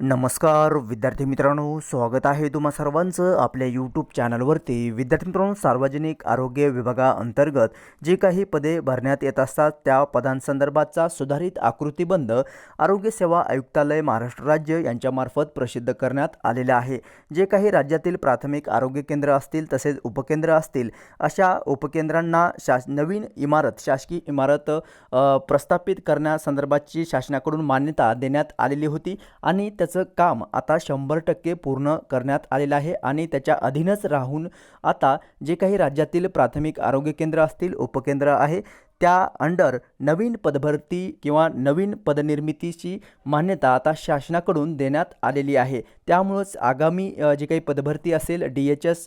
नमस्कार विद्यार्थी मित्रांनो स्वागत आहे तुम्हा सर्वांचं आपल्या यूट्यूब चॅनलवरती विद्यार्थी मित्रांनो सार्वजनिक आरोग्य विभागाअंतर्गत जे काही पदे भरण्यात येत असतात त्या पदांसंदर्भातचा सुधारित आकृतीबंध आरोग्य सेवा आयुक्तालय महाराष्ट्र राज्य यांच्यामार्फत प्रसिद्ध करण्यात आलेलं आहे. जे काही राज्यातील प्राथमिक आरोग्य केंद्र असतील तसेच उपकेंद्र असतील अशा उपकेंद्रांना शास नवीन इमारत शासकीय इमारत प्रस्थापित करण्यासंदर्भातची शासनाकडून मान्यता देण्यात आलेली होती आणि त्याचं काम आता शंभर टक्के पूर्ण करण्यात आलेलं आहे आणि त्याच्या अधीनच राहून आता जे काही राज्यातील प्राथमिक आरोग्य केंद्र असतील उपकेंद्र आहे त्या अंडर नवीन पदभरती किंवा नवीन पदनिर्मितीची मान्यता आता शासनाकडून देण्यात आलेली आहे. त्यामुळंच आगामी जी काही पदभरती असेल डी एच एस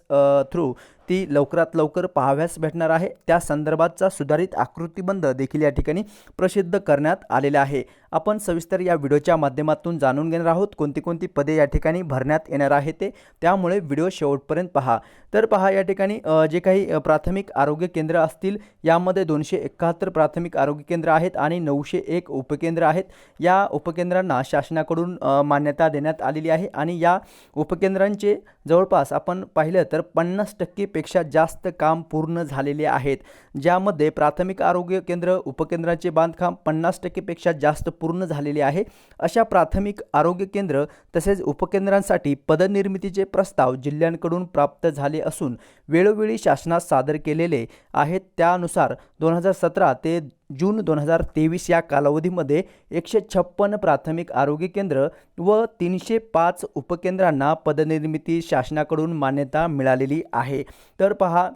थ्रू ती लवकरात लवकर पाहाव्यास भेटणार आहे. त्या संदर्भातचा सुधारित आकृतीबंध देखील या ठिकाणी प्रसिद्ध करण्यात आलेला आहे. आपण सविस्तर या व्हिडिओच्या माध्यमातून जाणून घेणार आहोत कोणती कोणती पदे या ठिकाणी भरण्यात येणार आहे ते. त्यामुळे व्हिडिओ शेवटपर्यंत पहा. तर पहा या ठिकाणी जे काही प्राथमिक आरोग्य केंद्र असतील यामध्ये दोनशे एकाहत्तर प्राथमिक आरोग्य केंद्र आहेत आणि नऊशे एक उपकेंद्र आहेत. या उपकेंद्रांना शासनाकडून मान्यता देण्यात आलेली आहे आणि या उपकेंद्रांचे जवळपास आपण पाहिलं तर पन्नास टक्केपेक्षा जास्त काम पूर्ण झालेले आहेत. ज्यामध्ये प्राथमिक आरोग्य केंद्र उपकेंद्राचे बांधकाम पन्नास टक्केपेक्षा जास्त पूर्ण झालेले आहे. अशा प्राथमिक आरोग्य केंद्र तसेच उपकेंद्रांसाठी पदनिर्मितीचे प्रस्ताव जिल्ह्यांकडून प्राप्त झाले असून वेळोवेळी शासनात सादर केलेले आहेत. त्यानुसार दोन हजार सतरा ते जून दोन हजार तेवीस या कालावधीमध्ये एकशे छप्पन प्राथमिक आरोग्य केंद्र व तीनशे पाच उपकेंद्रांना पदनिर्मिती शासनाकडून मान्यता मिळालेली आहे. तर पहा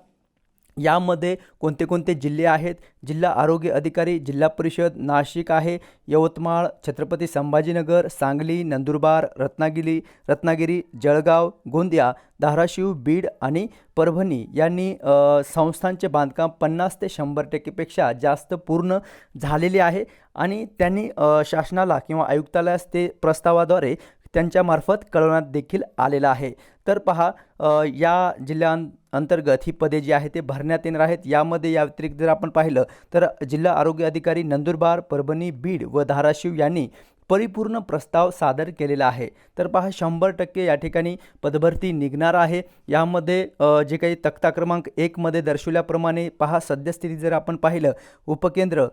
यामध्ये कोणते कोणते जिल्हे आहेत? जिल्हा आरोग्य अधिकारी जिल्हा परिषद नाशिक आहे यवतमाळ छत्रपती संभाजीनगर सांगली नंदुरबार रत्नागिरी रत्नागिरी जळगाव गोंदिया धाराशिव बीड आणि परभणी यांनी संस्थांचे बांधकाम पन्नास ते शंभर टक्केपेक्षा जास्त पूर्ण झालेले आहे. आणि त्यांनी शासनाला किंवा आयुक्तालयास ते प्रस्तावाद्वारे त्यांच्यामार्फत कळवण्यात देखील आलेलं आहे. तर पहा या जिल्ह्यां अंतर्गत ही पदे जी आहेत ते भरण्यात येणार आहेत. यामध्ये या व्यतिरिक्त जर आपण पाहिलं तर जिल्हा आरोग्य अधिकारी नंदुरबार परभणी बीड व धाराशिव यांनी परिपूर्ण प्रस्ताव सादर केलेला आहे. तर पहा शंभर टक्के या ठिकाणी पदभरती निघणार आहे. यामध्ये जे काही तक्ता क्रमांक एकमध्ये दर्शवल्याप्रमाणे पहा सद्यस्थिती जर आपण पाहिलं उपकेंद्र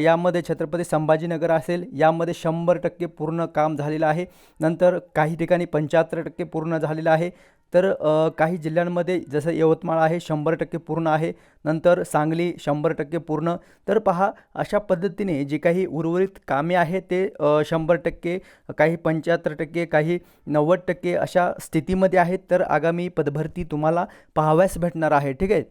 यामध्ये छत्रपती संभाजीनगर असेल यामध्ये शंभर टक्के पूर्ण काम झालेलं आहे. नंतर काही ठिकाणी पंच्याहत्तर टक्के पूर्ण झालेलं आहे. तर काही जिल्ह्यांमध्ये जसं यवतमाळ आहे शंभर टक्के पूर्ण आहे. नंतर सांगली शंभर टक्के पूर्ण. तर पहा अशा पद्धतीने जी काही उर्वरित कामे आहेत ते शंभर टक्के काही पंच्याहत्तर टक्के काही नव्वद टक्के अशा स्थितीमध्ये आहेत. तर आगामी पदभरती तुम्हाला पाहाव्यास भेटणार आहे. ठीक आहे?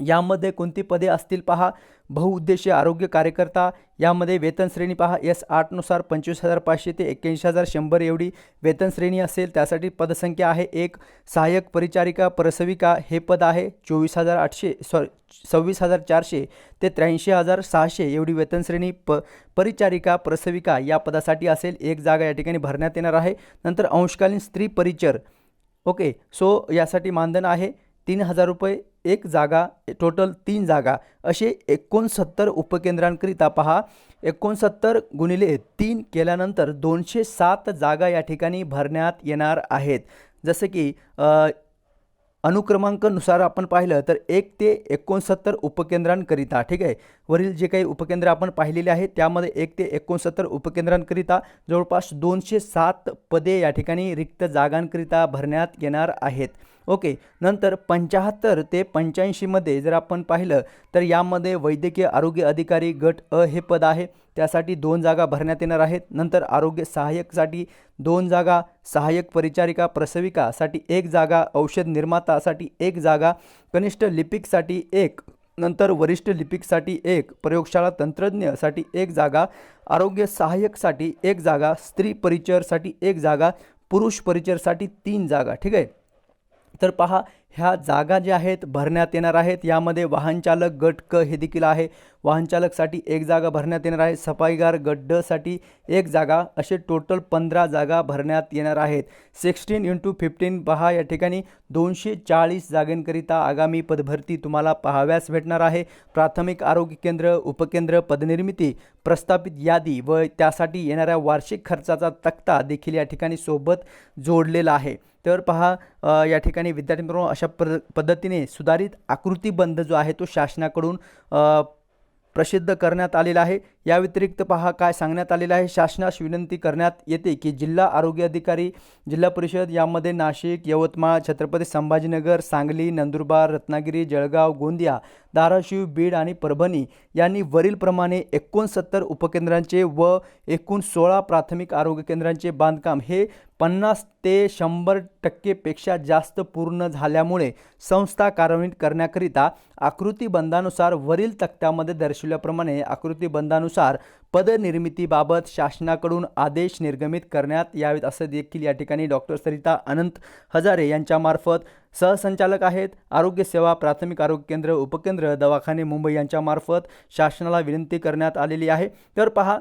यामध्ये कोणती पदे असतील पहा? बहुउद्देशीय आरोग्य कार्यकर्ता यामध्ये वेतन श्रेणी पहा एस आठनुसार पंचवीस हजार पाचशे ते एक्क्याऐंशी हजार शंभर एवढी वेतन श्रेणी असेल त्यासाठी पदसंख्या आहे एक सहाय्यक परिचारिका प्रसविका हे पद आहे चोवीस हजार आठशे सॉरी सव्वीस हजार चारशे ते त्र्याऐंशी हजार सहाशे एवढी वेतन श्रेणी प परिचारिका प्रसविका या पदासाठी असेल एक जागा या ठिकाणी भरण्यात येणार आहे. नंतर अंशकालीन स्त्री परिचर. ओके सो यासाठी मानधन आहे. तीन हजार रुपये एक जागा टोटल तीन जागा असे एकोणसत्तर उपकेंद्रांकरिता पहा. एकोणसत्तर गुणिले तीन केल्यानंतर दोनशे सात जागा या ठिकाणी भरण्यात येणार आहेत. जसं की अनुक्रमांकनुसार आपण पाहिलं तर एक ते एकोणसत्तर उपकेंद्रांकरिता ठीक आहे? वरील जे काही उपकेंद्र आपण पाहिलेले आहेत त्यामध्ये एक ते एकोणसत्तर उपकेंद्रांकरिता जवळपास दोनशे सात पदे या ठिकाणी रिक्त जागांकरिता भरण्यात येणार आहेत. ओके नंतर पंच्याहत्तर ते पंच्याऐंशीमध्ये जर आपण पाहिलं तर यामध्ये वैद्यकीय आरोग्य अधिकारी गट अ हे पद आहे. त्यासाठी दोन जागा भरण्यात येणार आहेत. नंतर आरोग्य सहाय्यकसाठी दोन जागा सहाय्यक परिचारिका प्रसविकासाठी एक जागा औषध निर्मातासाठी एक जागा कनिष्ठ लिपिकसाठी एक नंतर वरिष्ठ लिपिकसाठी एक प्रयोगशाळा तंत्रज्ञसाठी एक जागा आरोग्य सहाय्यकसाठी एक जागा स्त्री परिचरसाठी एक जागा पुरुष परिचरसाठी तीन जागा. ठीक आहे? तर पहा ह्या जागा ज्या आहेत भरण्यात येणार आहेत. यामध्ये वाहनचालक गट क हे देखील आहे. वाहनचालकसाठी एक जागा भरण्यात येणार आहे. सफाईगार गड्डसाठी एक जागा. असे टोटल पंधरा जागा भरण्यात येणार आहेत. सिक्स्टीन इंटू फिफ्टीन पहा या ठिकाणी दोनशे चाळीस जागांकरिता आगामी पदभरती तुम्हाला पाहाव्यास भेटणार आहे. प्राथमिक आरोग्य केंद्र उपकेंद्र पदनिर्मिती प्रस्थापित यादी व त्यासाठी येणाऱ्या वार्षिक खर्चाचा तक्ता देखील या ठिकाणी सोबत जोडलेला आहे. तर पहा या ठिकाणी विद्यार्थी मित्रांनो अशा पद पद्धतीने सुधारित आकृतीबंध जो आहे तो शासनाकडून प्रसिद्ध करण्यात आलेला आहे. या व्यतिरिक्त पहा काय सांगण्यात आलेलं आहे. शासनास विनंती करण्यात येते की जिल्हा आरोग्य अधिकारी जिल्हा परिषद यामध्ये नाशिक यवतमाळ छत्रपती संभाजीनगर सांगली नंदुरबार रत्नागिरी जळगाव गोंदिया धाराशिव बीड आणि परभणी यांनी वरीलप्रमाणे एकोणसत्तर उपकेंद्रांचे व एकूण सोळा प्राथमिक आरोग्य केंद्रांचे बांधकाम हे पन्नास ते शंभर टक्केपेक्षा जास्त पूर्ण झाल्यामुळे संस्था कार्यान्वित करण्याकरिता आकृतीबंधानुसार वरील तक्त्यामध्ये दर्शवल्याप्रमाणे आकृतीबंधानुसार पदनिर्मितीबाबत शासनाकडून आदेश निर्गमित करण्यात यावेत असं देखील या ठिकाणी डॉक्टर सरिता अनंत हजारे यांच्यामार्फत सहसंचालक आहेत. आरोग्य सेवा प्राथमिक आरोग्य केंद्र उपकेंद्र दवाखाने मुंबई यांच्यामार्फत शासनाला विनंती करण्यात आलेली आहे. तर पहा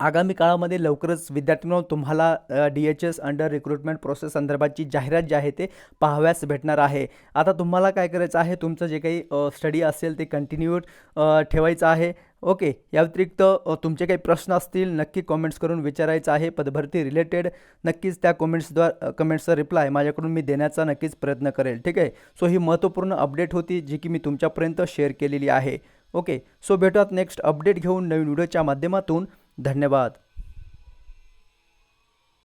आगामी काळामध्ये लवकरच विद्यार्थ्यांनो तुम्हाला D H S under recruitment process संदर्भाची जाहिरात जी आहे ते पाहाव्यास भेटणार आहे. आता तुम्हाला काय करायचं आहे? तुमचं जे काही स्टडी असेल ते कंटिन्यू ठेवायचं आहे. ओके या व्यतिरिक्त तुमचे काही प्रश्न असतील नक्की कॉमेंट्स करून विचारायचं आहे. पदभरती रिलेटेड नक्कीच त्या कॉमेंट्सद्वार कमेंट्सचा रिप्लाय माझ्याकडून मी देण्याचा नक्कीच प्रयत्न करेल. ठीक आहे? सो ही महत्त्वपूर्ण अपडेट होती जी की मी तुमच्यापर्यंत शेअर केलेली आहे. ओके? सो भेटूयात नेक्स्ट अपडेट घेऊन नवीन व्हिडिओच्या माध्यमातून. धन्यवाद.